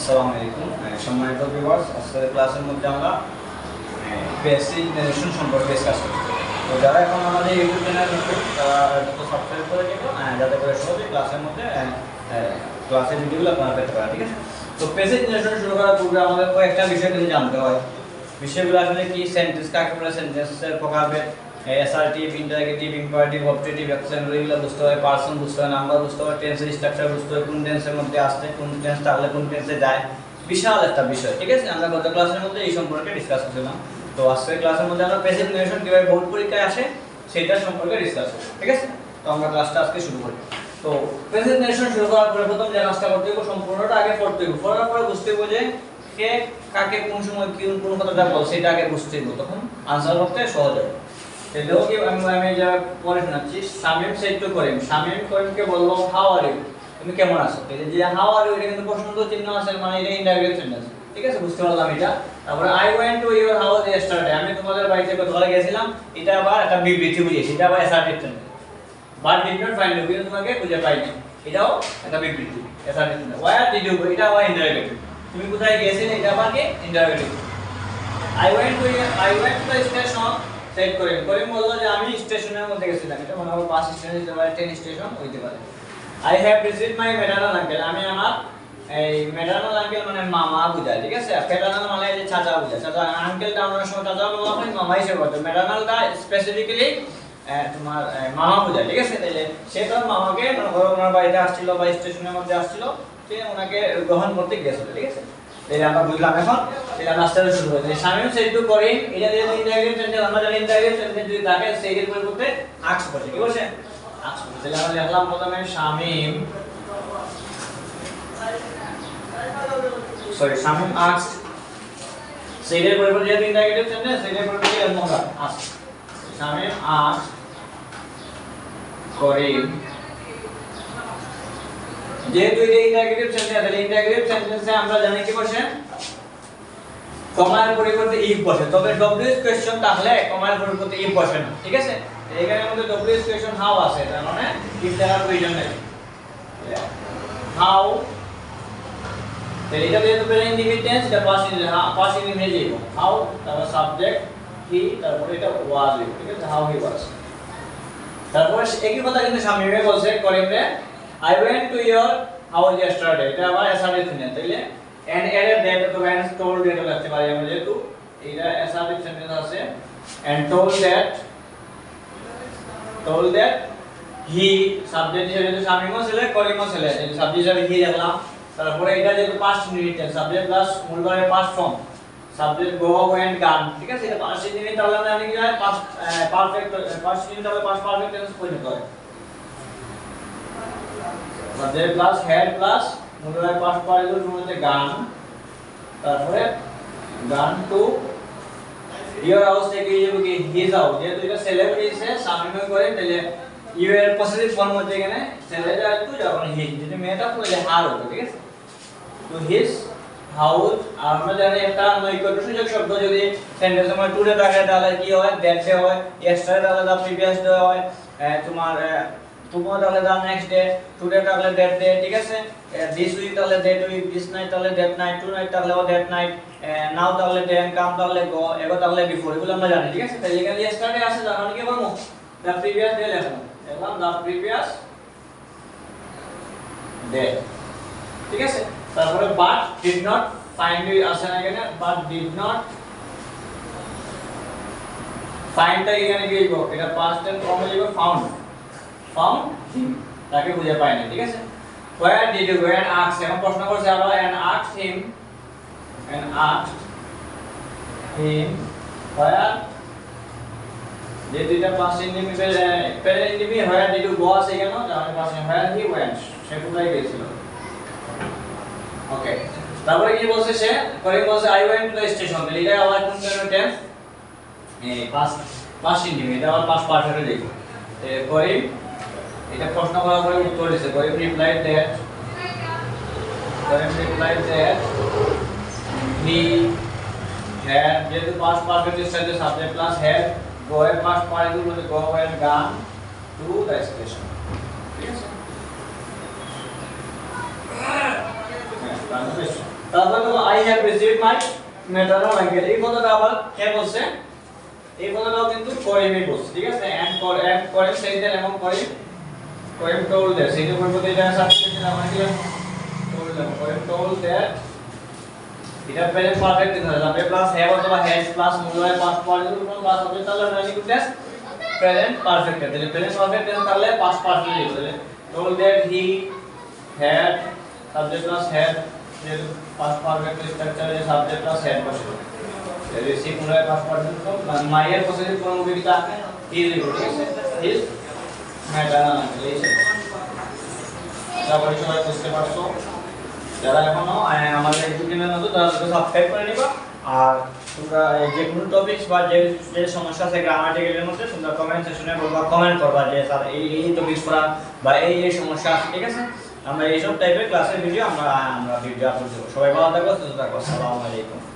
আসসালামু আলাইকুম। সম্মানিত ভিউয়ার্স আজকের ক্লাসের মধ্যে আমরা বেসিক জেনারেশন সম্পর্কে ডিসকাস করব। তো যারা এখন আমাদের ইউটিউব চ্যানেল তারা যত সাবস্ক্রাইব করে নিব আহ, যাতে করে সহজে ক্লাসের মধ্যে ক্লাসের ভিডিওগুলো আপনারা পেতে পারেন ঠিক আছে? তো বেসিক জেনারেশন শুরু করার পূর্বে আমাদের কয়েকটা বিষয় কিছু জানতে হয়। বিষয়গুলো আসলে কি? সেন্টেন্স কাকে বলে? সেন্টেন্সের প্রকারভেদ assertive interrogative imperative objective action এগুলো বুঝতে হয় পার্সন বুঝতে হয় নাম্বার বুঝতে হয় টেন্সের স্ট্রাকচার বুঝতে হয় কোন টেন্সের মধ্যে আসছে, কোন টেন্স থাকলে কোন টেন্সে যায়, বিশাল একটা বিষয়, ঠিক আছে? আমরা গত ক্লাসের মধ্যে এই সম্পর্কে ডিসকাস করছিলাম। তো আজকের ক্লাসের মধ্যে আমরা প্রেজেন্ট নিউশন কীভাবে বোর্ড পরীক্ষায় আসে সেটা সম্পর্কে ডিসকাস করব, ঠিক আছে? তো আমরা ক্লাসটা আজকে শুরু করি। তো প্রেজেন্টেশন শুরু করার পরে প্রথম যে কাজটা করতে হবে সম্পূর্ণটা আগে পড়তে হবে পড়ার পরে বুঝতে হবে যে কে, কাকে, কোন সময় কি কোন কথাটা বলছে সেটা আগে বুঝতে হবে তখন আনসার করতে সহজ হবে। এটাও আমি আমি যা পড়ে শোনাচ্ছি সেট টু করিম। শামিম করিমকে বলব হাউ আর তুমি কেমন আছো? এই যে হাউ আর এটা কিন্তু প্রশ্ন তো চিহ্ন আছে মানে এটা ইনডাইরেক্ট সেন্টেন্স ঠিক আছে? বুঝতে পারলাম এটা? তারপরে I went to your house yesterday আমি তোমাদের বাড়িতে গতকাল গেছিলাম, এটা আবার একটা বিবৃতি বুঝিয়েছি, এটা আবার assertive sentence but did not find you কিন্তু তোমাকে খুঁজে পাইনি। এটাও একটা বিবৃতি assertive sentence where did you এটা আবার ইনডাইরেক্ট তুমি কোথায় গিয়েছিলে এটা আবার কি indirect I went to I went to the station set Karim Karim বলল যে, আমি স্টেশনের মধ্যে গেছিলাম। এটা মনে হয় বাস স্টেশন হতে পারে, ট্রেন স্টেশন হইতে পারে। I have visit my maternal uncle আমি আমার এই ম্যাটারনাল আঙ্কেল মানে মামা বুঝায়, ঠিক আছে? ফেটারনাল মানে যে চাচা বুঝায়। চাচা আঙ্কেলটা আমরা সময় চাচা বলা হয়, মামা হিসেবে করতে ম্যাটারনালটা স্পেসিফিক্যালি তোমার মামা বুঝায়, ঠিক আছে? তাহলে সে তার মামাকে, মনে করো ওনার বাড়িতে আসছিল বা স্টেশনের মধ্যে আসছিল, সে ওনাকে গ্রহণ করতে গেছিল, ঠিক আছে? তাহলে আমরা বুঝলাম। এখন তাহলে আমরা আস্তে শুরু করি শামিম সেটু করি এটা দিয়ে ইন্টারগ্রেট সেন্টেন্স আমরা জানি ইন্টারগ্রেট সেন্টেন্স যদি থাকে সেইটার পরিবর্তে আক্স বসে কি বসে আক্স বসে তাহলে আমরা লিখলাম প্রথমে শামিম সরি শামিম আক্স সেইটার পরিবর্তে যেহেতু ইন্টারগ্রেটিভ সেন্টেন্স সেইটার পরিবর্তে আমরা আক্স শামিম আক্স করিম যেহেতু এটা ইন্টারগ্রেটিভ সেন্টেন্স তাহলে ইন্টারগ্রেটিভ সেন্টেন্সে আমরা জানি কি বসে? কমার পরিবর্তে ইফ বসে। তবে ডব্লিউএস কোশ্চেন তাহলে কমার পরিবর্তে ইফ বসে না, ঠিক আছে? এখানে মধ্যে ডব্লিউএস কোশ্চেন হাউ আছে, তার মানে ইফ দেওয়ার প্রয়োজন নেই। হাউ তাহলে এটা যেহেতু প্রেজেন্ট ইনডিফিনিট টেন্স এটা পাস্ট পাস্ট ইনডিফিনিট যাইব হাউ তারপর সাবজেক্ট হি তারপরে এটা ওয়াজ ঠিক আছে? হাউ হি ওয়াজ তারপর একই কথা কিন্তু শামিমে বলছে, করিমরে। I went to your house yesterday এটা আবার অ্যাসার্টিভ তাইলে? এন্ড এর দ্যাট তো ভ্যান্স টোল্ড এটা লিখতে পারি আমরা যেহেতু। এটা অ্যাসার্টিভ সেন্টেন্স আছে। And told that told that he subject হিসেবে যেহেতু শামিমও ছেলে করিমও ছেলে এই সাবজেক্ট হিসেবে হি দেখলাম। তারপরে এটা যেহেতু পাস্ট ইনডিফিনিট সাবজেক্ট প্লাস মূল ভাবে past form subject go went gone ঠিক আছে? পাস্ট ইনডিফিনিট তাহলে আমরা জানি কি হয়? পাস্ট পারফেক্ট পাস্ট ইনডিফিনিট তাহলে পাস্ট পারফেক্ট টেন্স পরিণত হয়। সাবজেক্ট প্লাস হেড প্লাস ভাবে পাস্ট পার্টিসিপল মধ্যে গান, তারপরে গান টু ইওর হাউস থেকে ইয়ে কি হিজ হাউস যেহেতু এটা সেলিব্রিটি সে সামিল করে, তাহলে ইউ এর পজিটিভ ফর্ম হচ্ছে এখানে সেলিব্রিটি আর টু যখন হিজ যদি মেয়েটা হলে হার হতো ঠিক আছে? তো হিজ হাউস আর আমরা জানি একটা নৈকট্য সূচক শব্দ, যদি সেন্টেন্সের মধ্যে টুডে থাকে তাহলে কি হয়? দ্যাট হয় ইয়েস্টারডে তাহলে প্রিভিয়াস ডে হয়। তোমার টুমো তাহলে দা নেক্সট ডে টুডে তাহলে দ্যাট ডে ঠিক আছে? দিস উইক তাহলে দ্যাট উইক দিস নাইট তাহলে দ্যাট নাইট টু নাইট তাহলে ও দ্যাট নাইট নাও তাহলে দেন কাম তাহলে গো এগো তাহলে বিফোর এগুলো আমরা জানি, ঠিক আছে? তাহলে এখানে ইয়েস্টারডে আছে জানো কি বলব দা প্রিভিয়াস ডে লেখো। এখন দা প্রিভিয়াস ডে ঠিক আছে? তারপরে but did not find you আসে না এখানে বাট ডিড নট ফাইন্ডটা এখানে কি লিখব? এটা পাস্ট টেন্স ফর্মে লিখব ফাউন্ড ফাউন্ড তাকে খুঁজে পায় না ঠিক আছে? Did you go and ask এখন প্রশ্ন করছে আবার and asked him and asked him where যে দুইটা পাঁচ ইন্ডিমি পেরে ইন্ডিমি where did you go আছে কেন? তাহলে পাঁচ where he went? সে কোথায় গিয়েছিল? ওকে তারপরে কি বলছে সে? করিম বলছে I went to the station তাহলে এটা আবার কোন ধরনের টেন্স এই পাঁচ পাঁচ ইন্ডিমি এটা আবার পাঁচ পারফেক্টে দেখো করিম এটা প্রশ্ন করার পরে উত্তর দিছে। Karim reply that Karim reply that he had যেহেতু পাস্ট পারফেক্ট সাথে সাবজেক্ট প্লাস হ্যাড গো এর পাস্ট পার্টিকুলার গো এর গান টু দ্য স্টেশন ঠিক তারপরে হলো I have received my maternal blanket এই কথাটা আবার কে বলছে? এই কথাটাও কিন্তু করিমই বলছে, ঠিক আছে? এন্ড কর এন্ড করিম সেই দেন এবং করিম করিম টোল্ড দ্যাট সেই যে পরিবর্তে এটা সাবস্টিটিউশন আমরা কি told that Karim told that এটা প্রেজেন্ট পারফেক্ট দিতে হবে আপনি প্লাস হ্যাভ অথবা হ্যাজ প্লাস মূলয় পাস পাওয়ার জন্য কোনো প্লাস হবে তাহলে আমরা কি করতে প্রেজেন্ট পারফেক্ট তাহলে প্রেজেন্ট পারফেক্ট দেন তাহলে পাস পারফেক্ট লিখব তাহলে told that he had subject plus had যে পাস পারফেক্ট স্ট্রাকচারে যে সাবজেক্ট প্লাস হ্যাড বসে তাহলে সি মূলয় পাস পারফেক্ট তো মাইয়ের পজিটিভ কোন মুভিটা হি তোমরা যে সমস্যা মধ্যে, তোমরা কমেন্ট কমেন্ট করবা যে এই এই বা এই এই সমস্যা ঠিক আছে? আমরা এইসব টাইপের ক্লাসের ভিডিও আমরা ভিডিও আপলোড সবাই ভালো থাকো, সুস্থ থাকো, আসসালামু